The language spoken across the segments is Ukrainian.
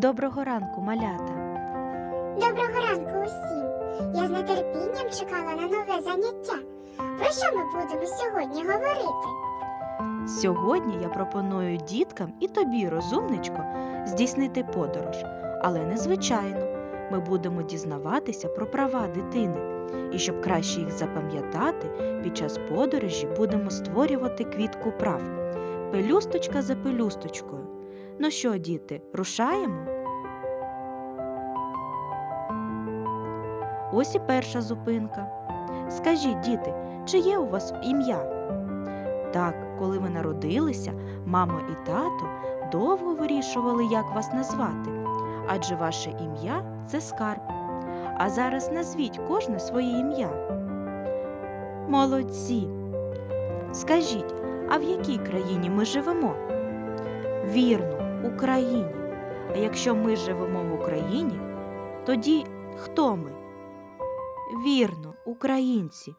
Доброго ранку, малята. Доброго ранку усім! Я з нетерпінням чекала на нове заняття. Про що ми будемо сьогодні говорити? Сьогодні я пропоную діткам і тобі, розумничко, здійснити подорож, але незвичайно. Ми будемо дізнаватися про права дитини. І щоб краще їх запам'ятати, під час подорожі будемо створювати квітку прав. Пелюсточка за пелюсточкою. Ну що, діти, рушаємо? Ось і перша зупинка. Скажіть, діти, чи є у вас ім'я? Так, коли ви народилися, мама і тато довго вирішували, як вас назвати, адже ваше ім'я це скарб. А зараз назвіть кожне своє ім'я. Молодці. Скажіть, а в якій країні ми живемо? Вірно, Україні. А якщо ми живемо в Україні, тоді хто ми? Вірно, українці.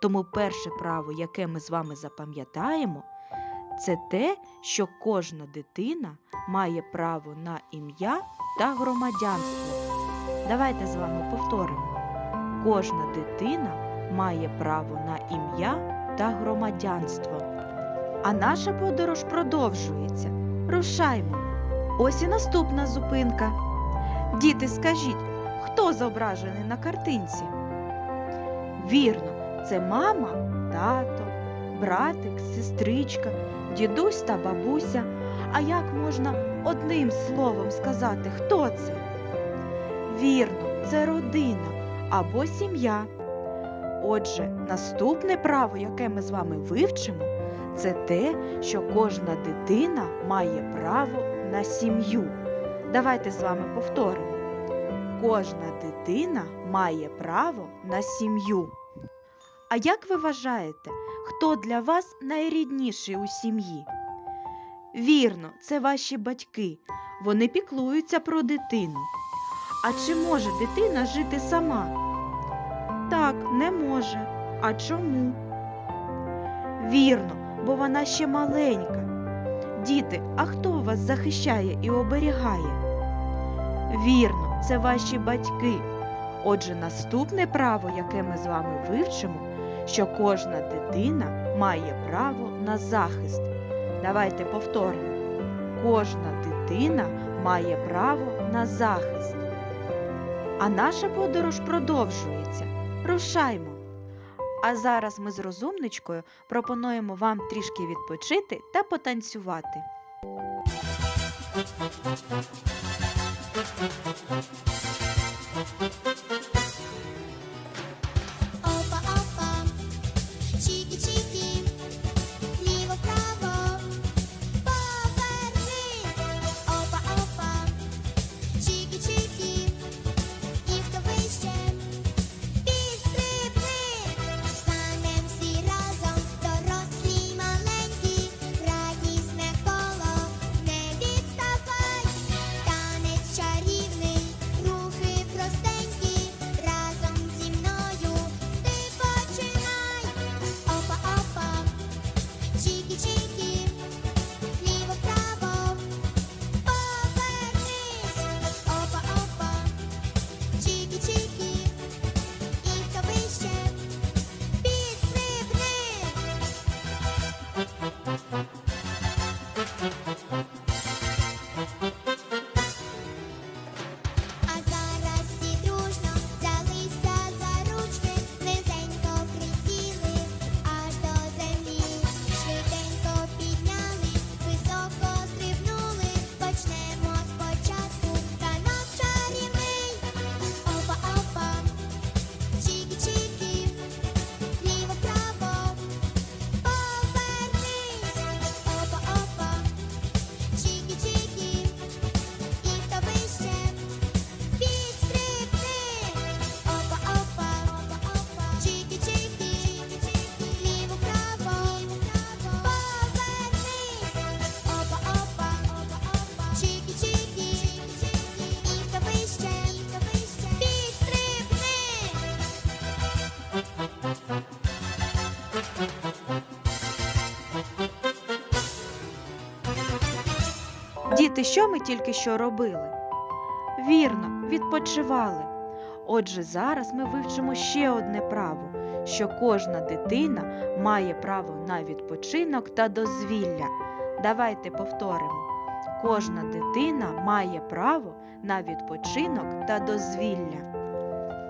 Тому перше право, яке ми з вами запам'ятаємо, це те, що кожна дитина має право на ім'я та громадянство. Давайте з вами повторимо. Кожна дитина має право на ім'я та громадянство. А наша подорож продовжується. Рушаймо. Ось і наступна зупинка. Діти, скажіть, хто зображений на картинці? Вірно, це мама, тато, братик, сестричка, дідусь та бабуся. А як можна одним словом сказати, хто це? Вірно, це родина або сім'я. Отже, наступне право, яке ми з вами вивчимо, це те, що кожна дитина має право на сім'ю. Давайте з вами повторимо. Кожна дитина має право на сім'ю. А як ви вважаєте, хто для вас найрідніший у сім'ї? Вірно, це ваші батьки. Вони піклуються про дитину. А чи може дитина жити сама? Так, не може. А чому? Вірно, бо вона ще маленька. Діти, а хто вас захищає і оберігає? Вірно, це ваші батьки. Отже, наступне право, яке ми з вами вивчимо, що кожна дитина має право на захист. Давайте повторимо. Кожна дитина має право на захист. А наша подорож продовжується. Рушаймо. А зараз ми з розумничкою пропонуємо вам трішки відпочити та потанцювати. Thank you. Діти, що ми тільки що робили? Вірно, відпочивали. Отже, зараз ми вивчимо ще одне право, що кожна дитина має право на відпочинок та дозвілля. Давайте повторимо. Кожна дитина має право на відпочинок та дозвілля.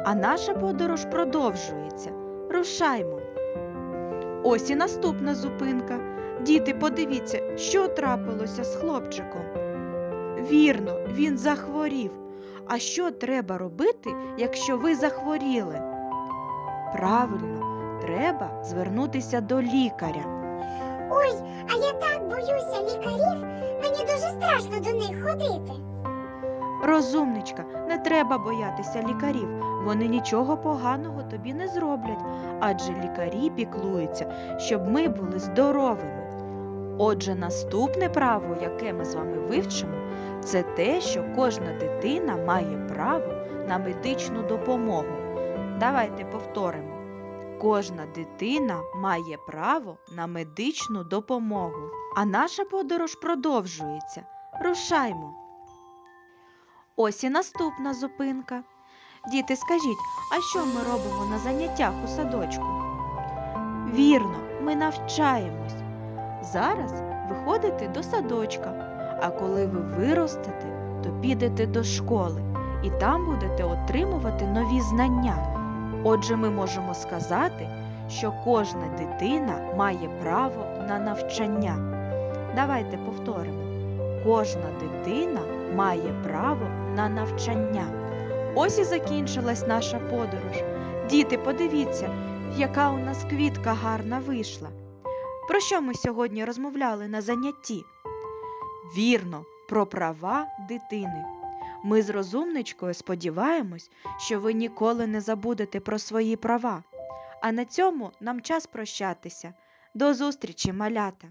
А наша подорож продовжується. Рушаймо. Ось і наступна зупинка. Діти, подивіться, що трапилося з хлопчиком. Вірно, він захворів. А що треба робити, якщо ви захворіли? Правильно, треба звернутися до лікаря. Ой, а я так боюся лікарів, мені дуже страшно до них ходити. Розумничка, не треба боятися лікарів. Вони нічого поганого тобі не зроблять, адже лікарі піклуються, щоб ми були здоровими. Отже, наступне право, яке ми з вами вивчимо, це те, що кожна дитина має право на медичну допомогу. Давайте повторимо. Кожна дитина має право на медичну допомогу. А наша подорож продовжується. Рушаймо. Ось і наступна зупинка. Діти, скажіть, а що ми робимо на заняттях у садочку? Вірно, ми навчаємось. Зараз ви ходите до садочка, а коли ви виростете, то підете до школи і там будете отримувати нові знання. Отже, ми можемо сказати, що кожна дитина має право на навчання. Давайте повторимо. Кожна дитина має право на навчання. Ось і закінчилась наша подорож. Діти, подивіться, яка у нас квітка гарна вийшла. Про що ми сьогодні розмовляли на занятті? Вірно, про права дитини. Ми з розумничкою сподіваємось, що ви ніколи не забудете про свої права. А на цьому нам час прощатися. До зустрічі, малята!